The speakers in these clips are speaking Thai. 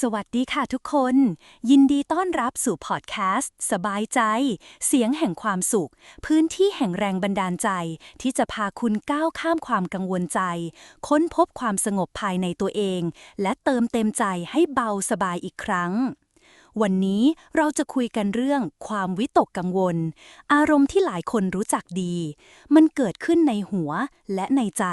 สวัสดีค่ะทุกคน ยินดีต้อนรับสู่พอดแคสต์ สบายใจ เสียงแห่งความสุข พื้นที่แห่งแรงบันดาลใจ ที่จะพาคุณก้าวข้ามความกังวลใจ ค้นพบความสงบภายในตัวเอง และเติมเต็มใจให้เบาสบายอีกครั้ง วันนี้เราจะคุยกันเรื่องความวิตกกังวล อารมณ์ที่หลายคนรู้จักดี มันเกิดขึ้นในหัวและในใจ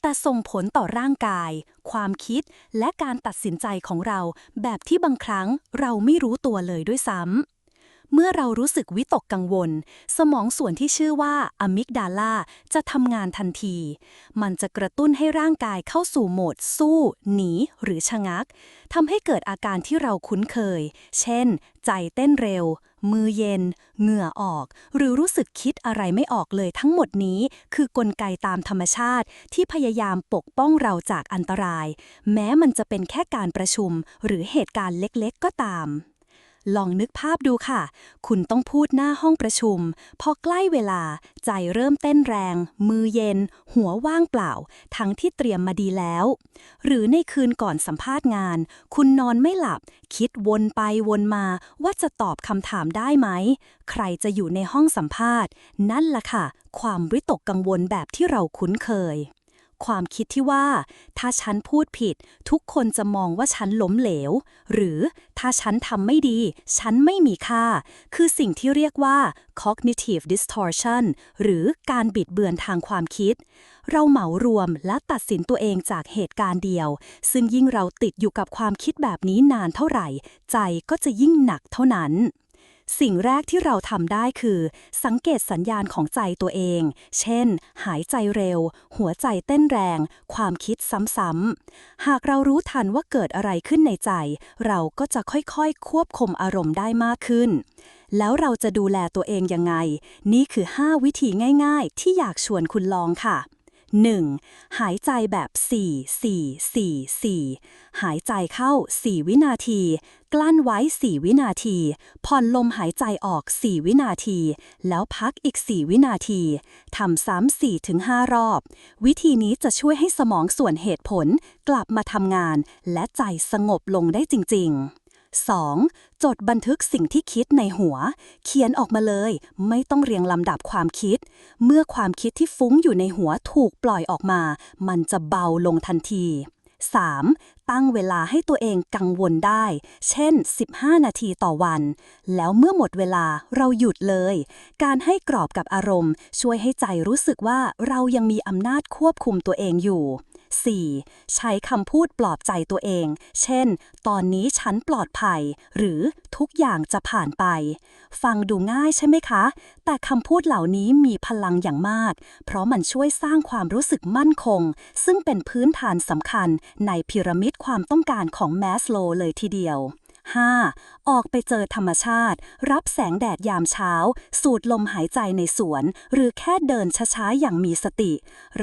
แต่ส่งผลต่อร่างกาย ความคิดและการตัดสินใจของเรา แบบที่บางครั้งเราไม่รู้ตัวเลยด้วยซ้ำ เมื่อเรารู้สึกวิตกกังวล สมองส่วนที่ชื่อว่าอะมิกดาลาจะทำงานทันที มันจะกระตุ้นให้ร่างกายเข้าสู่โหมดสู้ หนี หรือชะงักทำให้เกิดอาการที่เราคุ้นเคย เช่น ใจเต้นเร็ว มือเย็น เหงื่อออก หรือรู้สึกคิดอะไรไม่ออกเลยทั้งหมดนี้ คือกลไกตามธรรมชาติที่พยายามปกป้องเราจากอันตราย แม้มันจะเป็นแค่การประชุม หรือเหตุการณ์เล็กๆ ก็ตาม ลองนึกภาพดูค่ะ คุณต้องพูดหน้าห้องประชุม พอใกล้เวลา ใจเริ่มเต้นแรง มือเย็น หัวว่างเปล่า ทั้งที่เตรียมมาดีแล้ว หรือในคืนก่อนสัมภาษณ์งาน คุณนอนไม่หลับ คิดวนไปวนมา ว่าจะตอบคำถามได้ไหม ใครจะอยู่ในห้องสัมภาษณ์ นั่นล่ะค่ะ ความวิตกกังวลแบบที่เราคุ้นเคย ความคิดที่ว่า ถ้าฉันพูดผิด ทุกคนจะมองว่าฉันล้มเหลว หรือถ้าฉันทำไม่ดี ฉันไม่มีค่า คือสิ่งที่เรียกว่า cognitive distortion หรือการบิดเบือนทางความคิด เราเหมารวมและตัดสินตัวเองจากเหตุการณ์เดียว ซึ่งยิ่งเราติดอยู่กับความคิดแบบนี้นานเท่าไหร่ ใจก็จะยิ่งหนักเท่านั้น สิ่งแรกที่เราทำได้คือ สังเกตสัญญาณของใจตัวเอง เช่น หายใจเร็ว หัวใจเต้นแรง ความคิดซ้ำๆ หากเรารู้ทันว่าเกิดอะไรขึ้นในใจ เราก็จะค่อยๆควบคุมอารมณ์ได้มากขึ้น แล้วเราจะดูแลตัวเองยังไง นี่คือ 5 วิธีง่าย ๆ ที่อยากชวนคุณลองค่ะ 1. หายใจแบบ 4 4 4 4 หายใจเข้า 4 วินาที กลั้นไว้ 4 วินาที ผ่อนลมหายใจออก 4 วินาที แล้วพักอีก 4 วินาทีทำซ้ำ4ถึง5รอบ วิธีนี้จะช่วยให้สมองส่วนเหตุผล กลับมาทำงาน และใจสงบลงได้จริง ๆ 2. จดบันทึกสิ่งที่คิดในหัว เขียนออกมาเลย ไม่ต้องเรียงลำดับความคิด เมื่อความคิดที่ฟุ้งอยู่ในหัวถูกปล่อยออกมา มันจะเบาลงทันที 3. ตั้งเวลาให้ตัวเองกังวลได้ เช่น 15 นาทีต่อวัน แล้วเมื่อหมดเวลาเราหยุดเลย การให้กรอบกับอารมณ์ ช่วยให้ใจรู้สึกว่าเรายังมีอำนาจควบคุมตัวเองอยู่ 4. ใช้คำพูดปลอบใจตัวเอง เช่น ตอนนี้ฉันปลอดภัย หรือทุกอย่างจะผ่านไป ฟังดูง่ายใช่ไหมคะ แต่คำพูดเหล่านี้มีพลังอย่างมาก เพราะมันช่วยสร้างความรู้สึกมั่นคง ซึ่งเป็นพื้นฐานสำคัญในพีระมิดความต้องการของแมสโลเลยทีเดียว 5. ออกไปเจอธรรมชาติ รับแสงแดดยามเช้า สูดลมหายใจในสวน หรือแค่เดินช้าๆ อย่างมีสติ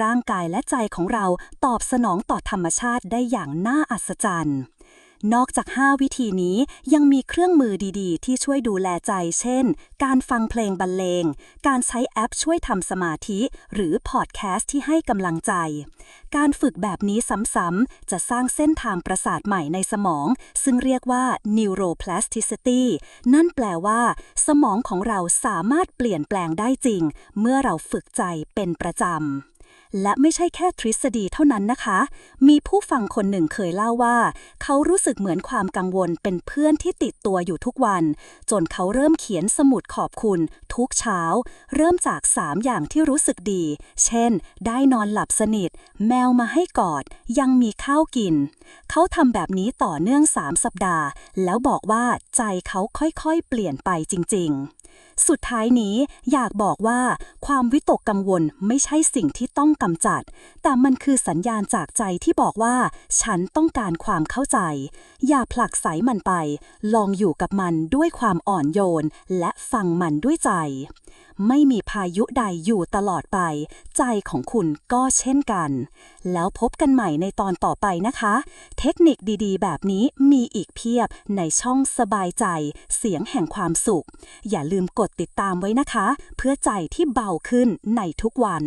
ร่างกายและใจของเราตอบสนองต่อธรรมชาติได้อย่างน่าอัศจรรย์นอกจาก 5 วิธีนี้ยังมีเครื่องมือดีๆ ที่ช่วยดูแลใจ เช่น การฟังเพลงบรรเลง การใช้แอปช่วยทำสมาธิ หรือพอดแคสต์ที่ให้กำลังใจ การฝึกแบบนี้ซ้ำๆจะสร้างเส้นทางประสาทใหม่ในสมอง ซึ่งเรียกว่า neuroplasticity นั่นแปลว่า สมองของเราสามารถเปลี่ยนแปลงได้จริง เมื่อเราฝึกใจเป็นประจำ และไม่ใช่แค่ทฤษฎีเท่านั้นนะคะ มีผู้ฟังคนหนึ่งเคยเล่าว่า เขารู้สึกเหมือนความกังวลเป็นเพื่อนที่ติดตัวอยู่ทุกวัน จนเขาเริ่มเขียนสมุดขอบคุณ ทุกเช้า เริ่มจาก 3 อย่างที่รู้สึกดี เช่น ได้นอนหลับสนิท แมวมาให้กอด ยังมีข้าวกิน เขาทำแบบนี้ต่อเนื่อง 3 สัปดาห์ แล้วบอกว่าใจเขาค่อยๆ เปลี่ยนไปจริง ๆ สุดท้ายนี้อยากบอกว่าความวิตกกังวลไม่ใช่สิ่งที่ต้องกำจัด แต่มันคือสัญญาณจากใจที่บอกว่า ฉันต้องการความเข้าใจ อย่าผลักไสมันไป ลองอยู่กับมันด้วยความอ่อนโยน และฟังมันด้วยใจ ไม่มีพายุใดอยู่ตลอดไป ใจของคุณก็เช่นกัน แล้วพบกันใหม่ในตอนต่อไปนะคะ เทคนิคดีๆ แบบนี้มีอีกเพียบในช่องสบายใจ เสียงแห่งความสุข อย่าลืมกดติดตามไว้นะคะ เพื่อใจที่เบาขึ้นในทุกวัน